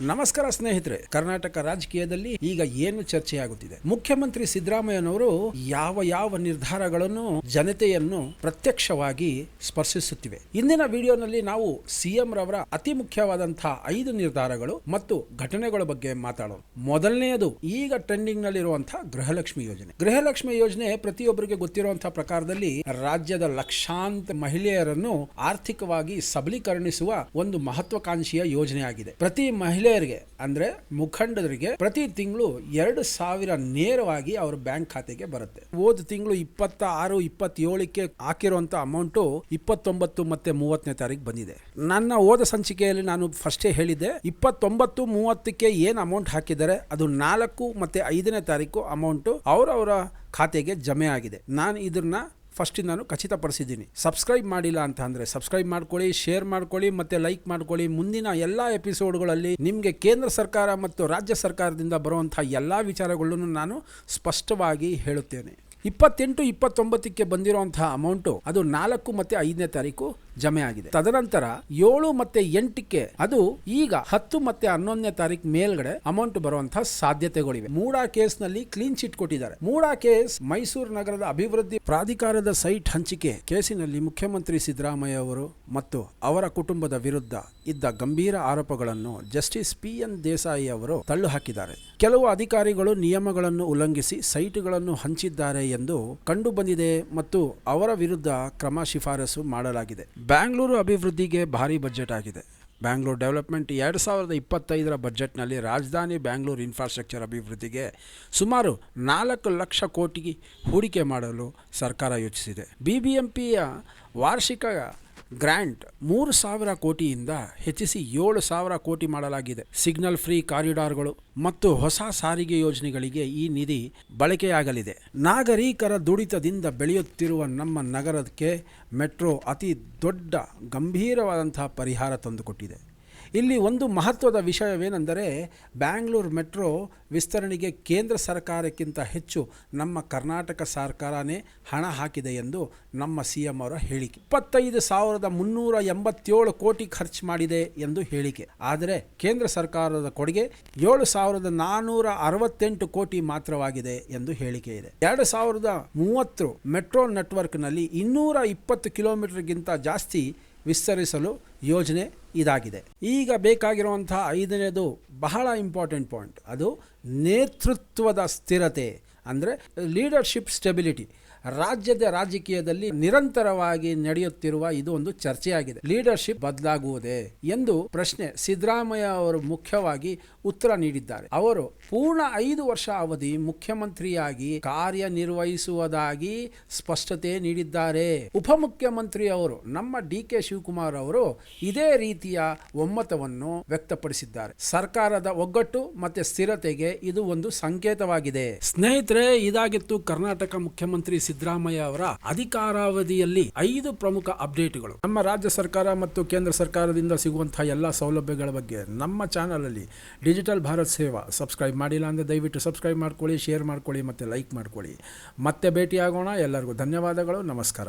ನಮಸ್ಕಾರ ಸ್ನೇಹಿತರೆ, ಕರ್ನಾಟಕ ರಾಜಕೀಯದಲ್ಲಿ ಈಗ ಏನು ಚರ್ಚೆಯಾಗುತ್ತಿದೆ? ಮುಖ್ಯಮಂತ್ರಿ ಸಿದ್ದರಾಮಯ್ಯನವರು ಯಾವ ಯಾವ ನಿರ್ಧಾರಗಳನ್ನು ಜನತೆಯನ್ನು ಪ್ರತ್ಯಕ್ಷವಾಗಿ ಸ್ಪರ್ಶಿಸುತ್ತಿವೆ? ಇಂದಿನ ವಿಡಿಯೋನಲ್ಲಿ ನಾವು ಸಿಎಂ ರವರ ಅತಿ ಮುಖ್ಯವಾದಂತಹ ಐದು ನಿರ್ಧಾರಗಳು ಮತ್ತು ಘಟನೆಗಳ ಬಗ್ಗೆ ಮಾತಾಡೋಣ. ಮೊದಲನೆಯದು, ಈಗ ಟ್ರೆಂಡಿಂಗ್ ನಲ್ಲಿರುವಂತಹ ಗೃಹಲಕ್ಷ್ಮಿ ಯೋಜನೆ. ಗೃಹಲಕ್ಷ್ಮಿ ಯೋಜನೆ ಪ್ರತಿಯೊಬ್ಬರಿಗೆ ಗೊತ್ತಿರುವಂತಹ ಪ್ರಕಾರದಲ್ಲಿ ರಾಜ್ಯದ ಲಕ್ಷಾಂತರ ಮಹಿಳೆಯರನ್ನು ಆರ್ಥಿಕವಾಗಿ ಸಬಲೀಕರಣಿಸುವ ಒಂದು ಮಹತ್ವಾಕಾಂಕ್ಷಿಯ ಯೋಜನೆ ಪ್ರತಿ ಪ್ರತಿ ಮಹಿಳೆಯರಿಗೆ ಅಂದ್ರೆ ಮುಖಂಡರಿಗೆ ಪ್ರತಿ ತಿಂಗಳು ಎರಡು ಸಾವಿರ ನೇರವಾಗಿ ಅವ್ರ ಬ್ಯಾಂಕ್ ಖಾತೆಗೆ ಬರುತ್ತೆ. ಹೋದ ತಿಂಗಳು ಇಪ್ಪತ್ತ ಆರು ಇಪ್ಪತ್ತೇಳಕ್ಕೆ ಹಾಕಿರುವಂತ ಅಮೌಂಟ್ ಇಪ್ಪತ್ತೊಂಬತ್ತು ಮತ್ತೆ ಮೂವತ್ತನೇ ತಾರೀಕು ಬಂದಿದೆ. ನನ್ನ ಹೋದ ಸಂಚಿಕೆಯಲ್ಲಿ ನಾನು ಫಸ್ಟೇ ಹೇಳಿದ್ದೆ, ಇಪ್ಪತ್ತೊಂಬತ್ತು, ಮೂವತ್ತಕ್ಕೆ ಏನು ಅಮೌಂಟ್ ಹಾಕಿದ್ದಾರೆ, ಅದು ನಾಲ್ಕು ಮತ್ತೆ ಐದನೇ ತಾರೀಕು ಅಮೌಂಟ್ ಅವರವರ ಖಾತೆಗೆ ಜಮೆ ಆಗಿದೆ. ನಾನು ಇದನ್ನ ಫಸ್ಟ್ ನಾನು ಖಚಿತಪಡಿಸಿದ್ದೀನಿ. ಸಬ್ಸ್ಕ್ರೈಬ್ ಮಾಡಿಲ್ಲ ಅಂತ ಅಂದರೆ ಸಬ್ಸ್ಕ್ರೈಬ್ ಮಾಡ್ಕೊಳ್ಳಿ ಶೇರ್ ಮಾಡ್ಕೊಳ್ಳಿ, ಮತ್ತೆ ಲೈಕ್ ಮಾಡ್ಕೊಳ್ಳಿ. ಮುಂದಿನ ಎಲ್ಲ ಎಪಿಸೋಡ್ಗಳಲ್ಲಿ ನಿಮಗೆ ಕೇಂದ್ರ ಸರ್ಕಾರ ಮತ್ತು ರಾಜ್ಯ ಸರ್ಕಾರದಿಂದ ಬರುವಂಥ ಎಲ್ಲ ವಿಚಾರಗಳನ್ನು ನಾನು ಸ್ಪಷ್ಟವಾಗಿ ಹೇಳುತ್ತೇನೆ. ಇಪ್ಪತ್ತೆಂಟು ಇಪ್ಪತ್ತೊಂಬತ್ತಕ್ಕೆ ಬಂದಿರುವಂತಹ ಅಮೌಂಟು ಅದು ನಾಲ್ಕು ಮತ್ತೆ ಐದನೇ ತಾರೀಕು ಜಮೆ ಆಗಿದೆ ತದನಂತರ ಏಳು ಮತ್ತೆ ಎಂಟಕ್ಕೆ ಅದು ಈಗ ಹತ್ತು ಮತ್ತೆ ಹನ್ನೊಂದನೇ ತಾರೀಕು ಮೇಲ್ಗಡೆ ಅಮೌಂಟ್ ಬರುವಂತಹ ಸಾಧ್ಯತೆಗಳಿವೆ. ಮೂಡಾ ಕೇಸ್ನಲ್ಲಿ ಕ್ಲೀನ್ ಚಿಟ್ ಕೊಟ್ಟಿದ್ದಾರೆ. ಮೂಡಾ ಕೇಸ್ ಮೈಸೂರು ನಗರದ ಅಭಿವೃದ್ಧಿ ಪ್ರಾಧಿಕಾರದ ಸೈಟ್ ಹಂಚಿಕೆ. ಕೇಸಿನಲ್ಲಿ ಮುಖ್ಯಮಂತ್ರಿ ಸಿದ್ದರಾಮಯ್ಯ ಅವರು ಮತ್ತು ಅವರ ಕುಟುಂಬದ ವಿರುದ್ಧ ಇದ್ದ ಗಂಭೀರ ಆರೋಪಗಳನ್ನು ಜಸ್ಟಿಸ್ ಪಿ ಎನ್ ದೇಸಾಯಿ ಅವರು ತಳ್ಳು ಹಾಕಿದ್ದಾರೆ ಕೆಲವು ಅಧಿಕಾರಿಗಳು ನಿಯಮಗಳನ್ನು ಉಲ್ಲಂಘಿಸಿ ಸೈಟ್ಗಳನ್ನು ಹಂಚಿದ್ದಾರೆ ಎಂದು ಕಂಡುಬಂದಿದೆ ಮತ್ತು ಅವರ ವಿರುದ್ಧ ಕ್ರಮ ಶಿಫಾರಸು ಮಾಡಲಾಗಿದೆ. ಬ್ಯಾಂಗ್ಳೂರು ಅಭಿವೃದ್ಧಿಗೆ ಭಾರಿ ಬಜೆಟ್ ಆಗಿದೆ. ಬ್ಯಾಂಗ್ಳೂರು ಡೆವಲಪ್ಮೆಂಟ್ ಎರಡು ಸಾವಿರದ ಇಪ್ಪತ್ತೈದರ ಬಜೆಟ್ನಲ್ಲಿ ರಾಜಧಾನಿ ಬ್ಯಾಂಗ್ಳೂರು ಇನ್ಫ್ರಾಸ್ಟ್ರಕ್ಚರ್ ಅಭಿವೃದ್ಧಿಗೆ ಸುಮಾರು ನಾಲ್ಕು ಲಕ್ಷ ಕೋಟಿ ಹೂಡಿಕೆ ಮಾಡಲು ಸರ್ಕಾರ ಯೋಚಿಸಿದೆ. ಬಿ ಬಿ ಎಂ ಪಿಯ ವಾರ್ಷಿಕ ಗ್ರ್ಯಾಂಟ್ ಮೂರು ಸಾವಿರ ಕೋಟಿಯಿಂದ ಹೆಚ್ಚಿಸಿ ಏಳು ಸಾವಿರ ಕೋಟಿ ಮಾಡಲಾಗಿದೆ. ಸಿಗ್ನಲ್ ಫ್ರೀ ಕಾರಿಡಾರ್ಗಳು ಮತ್ತು ಹೊಸ ಸಾರಿಗೆ ಯೋಜನೆಗಳಿಗೆ ಈ ನಿಧಿ ಬಳಕೆಯಾಗಲಿದೆ. ನಾಗರಿಕರ ದುಡಿತದಿಂದ ಬೆಳೆಯುತ್ತಿರುವ ನಮ್ಮ ನಗರಕ್ಕೆ ಮೆಟ್ರೋ ಅತಿ ದೊಡ್ಡ, ಗಂಭೀರವಾದಂತಹ ಪರಿಹಾರ ತಂದುಕೊಟ್ಟಿದೆ. ಇಲ್ಲಿ ಒಂದು ಮಹತ್ವದ ವಿಷಯವೇನೆಂದರೆ ಬ್ಯಾಂಗ್ಳೂರು ಮೆಟ್ರೋ ವಿಸ್ತರಣೆಗೆ ಕೇಂದ್ರ ಸರ್ಕಾರಕ್ಕಿಂತ ಹೆಚ್ಚು ನಮ್ಮ ಕರ್ನಾಟಕ ಸರ್ಕಾರನೇ ಹಣ ಹಾಕಿದೆ ಎಂದು ನಮ್ಮ ಸಿ ಎಂ ಅವರ ಹೇಳಿಕೆ. ಇಪ್ಪತ್ತೈದು ಸಾವಿರದ ಮುನ್ನೂರ ಎಂಬತ್ತೇಳು ಕೋಟಿ ಖರ್ಚು ಮಾಡಿದೆ ಎಂದು ಹೇಳಿಕೆ. ಆದರೆ ಕೇಂದ್ರ ಸರ್ಕಾರದ ಕೊಡುಗೆ ಏಳು ಸಾವಿರದ ನಾನ್ನೂರ ಅರವತ್ತೆಂಟು ಕೋಟಿ ಮಾತ್ರವಾಗಿದೆ ಎಂದು ಹೇಳಿಕೆ ಇದೆ. ಎರಡು ಸಾವಿರದ ಮೂವತ್ತು ಮೆಟ್ರೋ ನೆಟ್ವರ್ಕ್ನಲ್ಲಿ ಇನ್ನೂರ ಇಪ್ಪತ್ತು ಕಿಲೋಮೀಟರ್ಗಿಂತ ಜಾಸ್ತಿ ವಿಸ್ತರಿಸಲು ಯೋಜನೆ ಇದಾಗಿದೆ. ಈಗ ಬೇಕಾಗಿರುವಂತಹ ಐದನೇದು ಬಹಳ ಇಂಪಾರ್ಟೆಂಟ್ ಪಾಯಿಂಟ್ ಅದು ನೇತೃತ್ವದ ಸ್ಥಿರತೆ, ಅಂದರೆ ಲೀಡರ್ಶಿಪ್ ಸ್ಟೆಬಿಲಿಟಿ ರಾಜ್ಯದ ರಾಜಕೀಯದಲ್ಲಿ ನಿರಂತರವಾಗಿ ನಡೆಯುತ್ತಿರುವ ಇದು ಒಂದು ಚರ್ಚೆಯಾಗಿದೆ. ಲೀಡರ್ಶಿಪ್ ಬದಲಾಗುವುದೇ ಎಂದು ಪ್ರಶ್ನೆ ಸಿದ್ದರಾಮಯ್ಯ ಅವರು ಮುಖ್ಯವಾಗಿ ಉತ್ತರ ನೀಡಿದ್ದಾರೆ. ಅವರು ಪೂರ್ಣ ಐದು ವರ್ಷ ಅವಧಿ ಮುಖ್ಯಮಂತ್ರಿಯಾಗಿ ಕಾರ್ಯನಿರ್ವಹಿಸುವುದಾಗಿ ಸ್ಪಷ್ಟತೆ ನೀಡಿದ್ದಾರೆ. ಉಪಮುಖ್ಯಮಂತ್ರಿ ಅವರು ನಮ್ಮ ಡಿ ಕೆ ಶಿವಕುಮಾರ್ ಅವರು ಇದೇ ರೀತಿಯ ಒಮ್ಮತವನ್ನು ವ್ಯಕ್ತಪಡಿಸಿದ್ದಾರೆ. ಸರ್ಕಾರದ ಒಗ್ಗಟ್ಟು ಮತ್ತೆ ಸ್ಥಿರತೆಗೆ ಇದು ಒಂದು ಸಂಕೇತವಾಗಿದೆ. ಸ್ನೇಹಿತರೆ, ಇದಾಗಿತ್ತು ಕರ್ನಾಟಕ ಮುಖ್ಯಮಂತ್ರಿ ಸಿದ್ದರಾಮಯ್ಯ ಅವರ ಅಧಿಕಾರಾವಧಿಯಲ್ಲಿ ಐದು ಪ್ರಮುಖ ಅಪ್ಡೇಟ್ಗಳು. ನಮ್ಮ ರಾಜ್ಯ ಸರ್ಕಾರ ಮತ್ತು ಕೇಂದ್ರ ಸರ್ಕಾರದಿಂದ ಸಿಗುವಂತಹ ಎಲ್ಲ ಸೌಲಭ್ಯಗಳ ಬಗ್ಗೆ ನಮ್ಮ ಚಾನಲ್ ಅಲ್ಲಿ ಡಿಜಿಟಲ್ ಭಾರತ್ ಸೇವಾ ಸಬ್ಸ್ಕ್ರೈಬ್ ಮಾಡಿಲ್ಲ ಅಂದರೆ ದಯವಿಟ್ಟು ಸಬ್ಸ್ಕ್ರೈಬ್ ಮಾಡ್ಕೊಳ್ಳಿ, ಶೇರ್ ಮಾಡ್ಕೊಳ್ಳಿ ಮತ್ತು ಲೈಕ್ ಮಾಡ್ಕೊಳ್ಳಿ. ಮತ್ತೆ ಭೇಟಿಯಾಗೋಣ. ಎಲ್ಲರಿಗೂ ಧನ್ಯವಾದಗಳು. ನಮಸ್ಕಾರ.